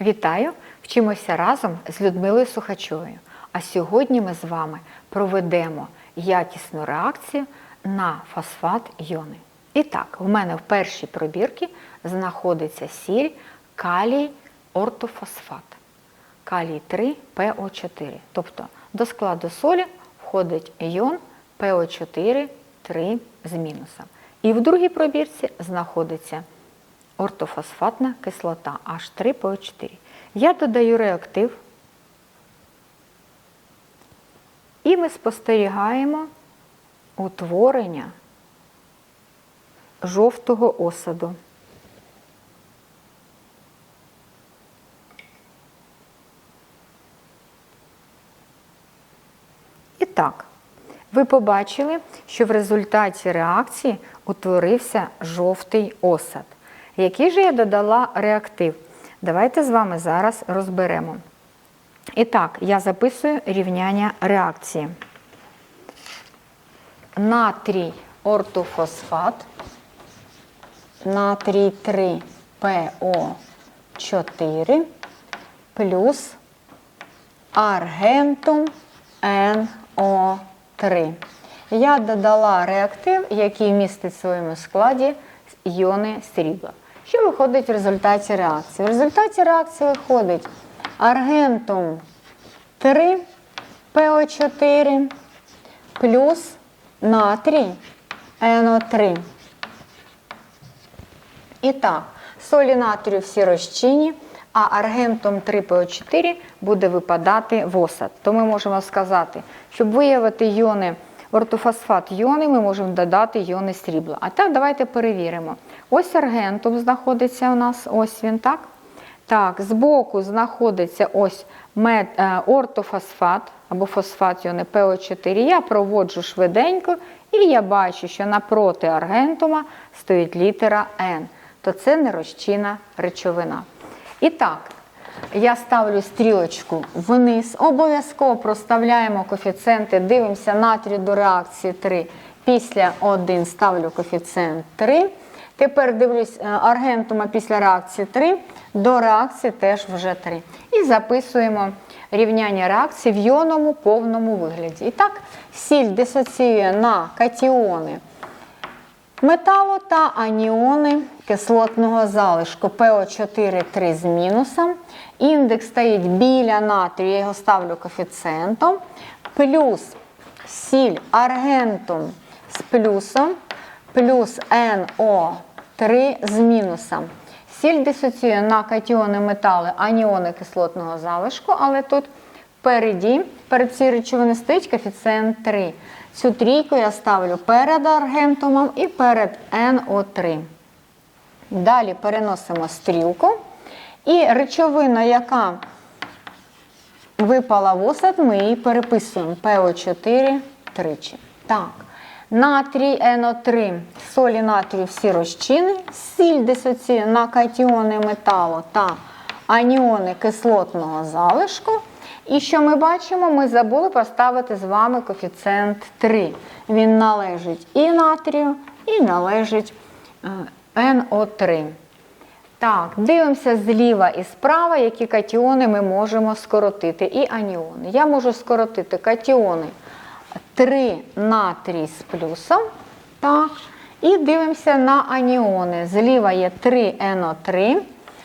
Вітаю! Вчимося разом з Людмилою Сухачовою. А сьогодні ми з вами проведемо якісну реакцію на фосфат йони. І так, в мене в першій пробірці знаходиться сіль калій ортофосфат. Калій 3 ПО4. Тобто до складу солі входить йон ПО4 3 з мінусом. І в другій пробірці знаходиться ортофосфатна кислота H3PO4. Я додаю реактив, і ми спостерігаємо утворення жовтого осаду. І так, ви побачили, що в результаті реакції утворився жовтий осад. Який же я додала реактив? Давайте з вами зараз розберемо. І так, я записую рівняння реакції. Натрій ортофосфат, натрій 3 ПО4 плюс аргентум НО3. Я додала реактив, який містить в своєму складі іони срібла. Що виходить в результаті реакції? В результаті реакції виходить аргентум 3 ПО4 плюс натрій НО3. І так, солі натрію всі розчинні, а аргентум 3ПО4 буде випадати в осад. То ми можемо сказати, щоб виявити йони ортофосфат йони, ми можемо додати йони срібла. А так, давайте перевіримо. Ось аргентум знаходиться у нас, ось він так. Так, збоку знаходиться ось мед, е, ортофосфат або фосфат йони ПО4. Я проводжу швиденько, і я бачу, що напроти аргентума стоїть літера Н. То це нерозчинна речовина. І так, я ставлю стрілочку вниз. Обов'язково проставляємо коефіцієнти, дивимося натрій до реакції 3. Після 1 ставлю коефіцієнт 3. Тепер дивлюсь е, аргентума після реакції 3, до реакції теж вже 3. І записуємо рівняння реакції в йонному повному вигляді. І так, сіль дисоціює на катіони металу та аніони кислотного залишку ПО4 3 з мінусом. Індекс стоїть біля натрію, я його ставлю коефіцієнтом. Плюс сіль аргентум з плюсом, плюс НО3 з мінусом. Сіль дисоціює на катіони метали, аніони кислотного залишку, але тут впереді, перед цією речовиною стоїть коефіцієнт 3. Цю трійку я ставлю перед аргентумом і перед НО3. Далі переносимо стрілку. І речовина, яка випала в осад, ми її переписуємо ПО4 тричі. Так, натрій НО3, солі натрію всі розчини, сіль дисоціює на катіони металу та аніони кислотного залишку. І що ми бачимо? Ми забули поставити з вами коефіцієнт 3. Він належить і натрію, і належить НО3. Так, дивимося зліва і справа, які катіони ми можемо скоротити. І аніони. Я можу скоротити катіони 3 натрій з плюсом. Так, І дивимося на аніони. Зліва є 3НО3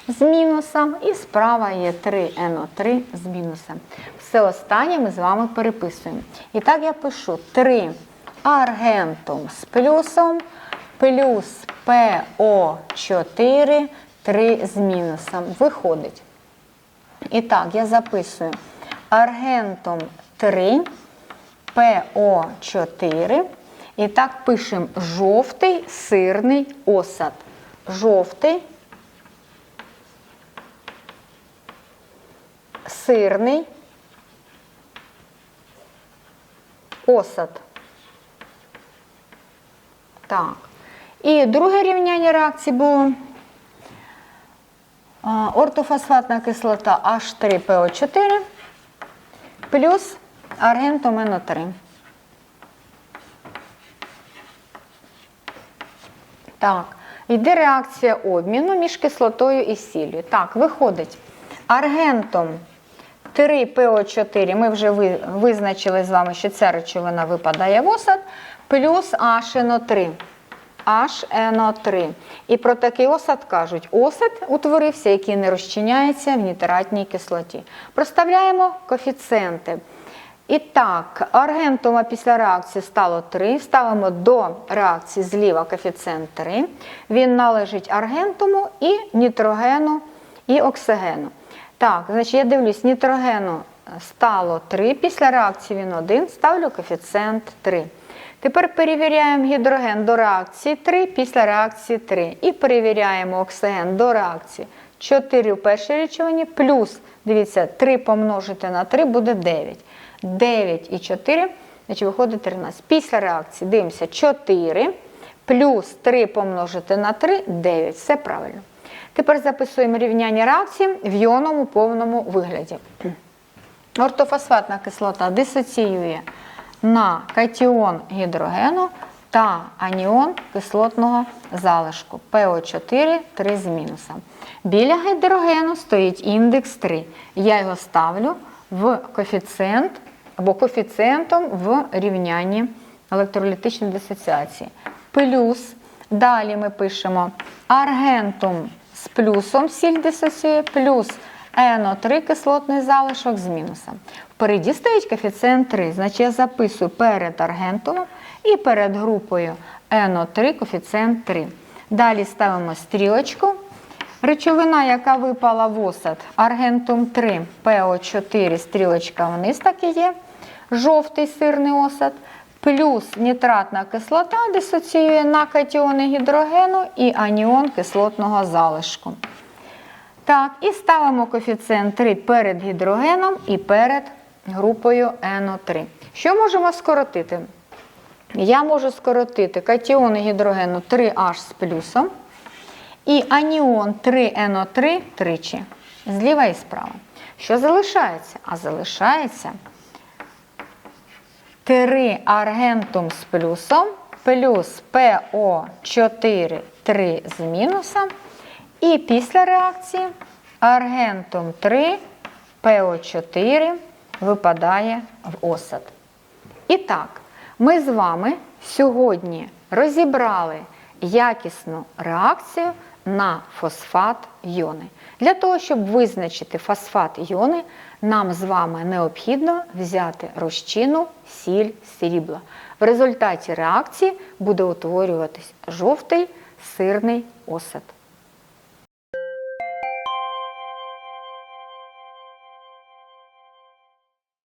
з мінусом, і справа є 3НО3 з мінусом. Все останнє ми з вами переписуємо. І так я пишу 3 аргентум з плюсом плюс ПО4 3 з мінусом. Виходить. І так, я записую аргентум 3, ПО4. І так пишемо жовтий сирний осад. Жовтий, сирний осад. Так. І друге рівняння реакції було ортофосфатна кислота H3PO4 плюс аргентум НО3. Так, йде реакція обміну між кислотою і сіллю. Так, виходить аргентом 3ПО4, ми вже визначили з вами, що ця речовина випадає в осад, плюс HNO3. HNO3. І про такий осад кажуть, осад утворився, який не розчиняється в нітратній кислоті. Проставляємо коефіцієнти. І так, аргентума після реакції стало 3. Ставимо до реакції зліва коефіцієнт 3. Він належить аргентуму і нітрогену і оксигену. Так, значить, я дивлюсь, нітрогену стало 3. Після реакції він 1, ставлю коефіцієнт 3. Тепер перевіряємо гідроген до реакції 3 після реакції 3. І перевіряємо оксиген до реакції 4 в першій речовині, плюс, дивіться, 3 помножити на 3 буде 9. 9 і 4, значить виходить 13. Після реакції дивимося 4 плюс 3 помножити на 3 9. Все правильно. Тепер записуємо рівняння реакції в йонному повному вигляді. Ортофосфатна кислота дисоціює на катіон гідрогену та аніон кислотного залишку ПО4 3 з мінусом. Біля гідрогену стоїть індекс 3. Я його ставлю в коефіцієнт або коефіцієнтом в рівнянні електролітичної дисоціації. Плюс, далі ми пишемо аргентум з плюсом сіль дисоціює, плюс НО3 кислотний залишок з мінусом. Впереді стоїть коефіцієнт 3, значить я записую перед аргентумом і перед групою НО3 коефіцієнт 3. Далі ставимо стрілочку. Речовина, яка випала в осад, аргентум 3, ПО4, стрілочка вниз так і є. Жовтий сирний осад, плюс нітратна кислота дисоціює на катіони гідрогену і аніон кислотного залишку. Так, і ставимо коефіцієнт 3 перед гідрогеном і перед групою НО3. Що можемо скоротити? Я можу скоротити катіони гідрогену 3H з плюсом і аніон 3НО3 тричі. Зліва і справа. Що залишається? А залишається 3 аргентум з плюсом плюс ПО4 3 з мінусом. І після реакції аргентум 3 ПО4 випадає в осад. І так, ми з вами сьогодні розібрали якісну реакцію на фосфат йони. Для того, щоб визначити фосфат йони, нам з вами необхідно взяти розчину сіль срібла. В результаті реакції буде утворюватись жовтий сирний осад.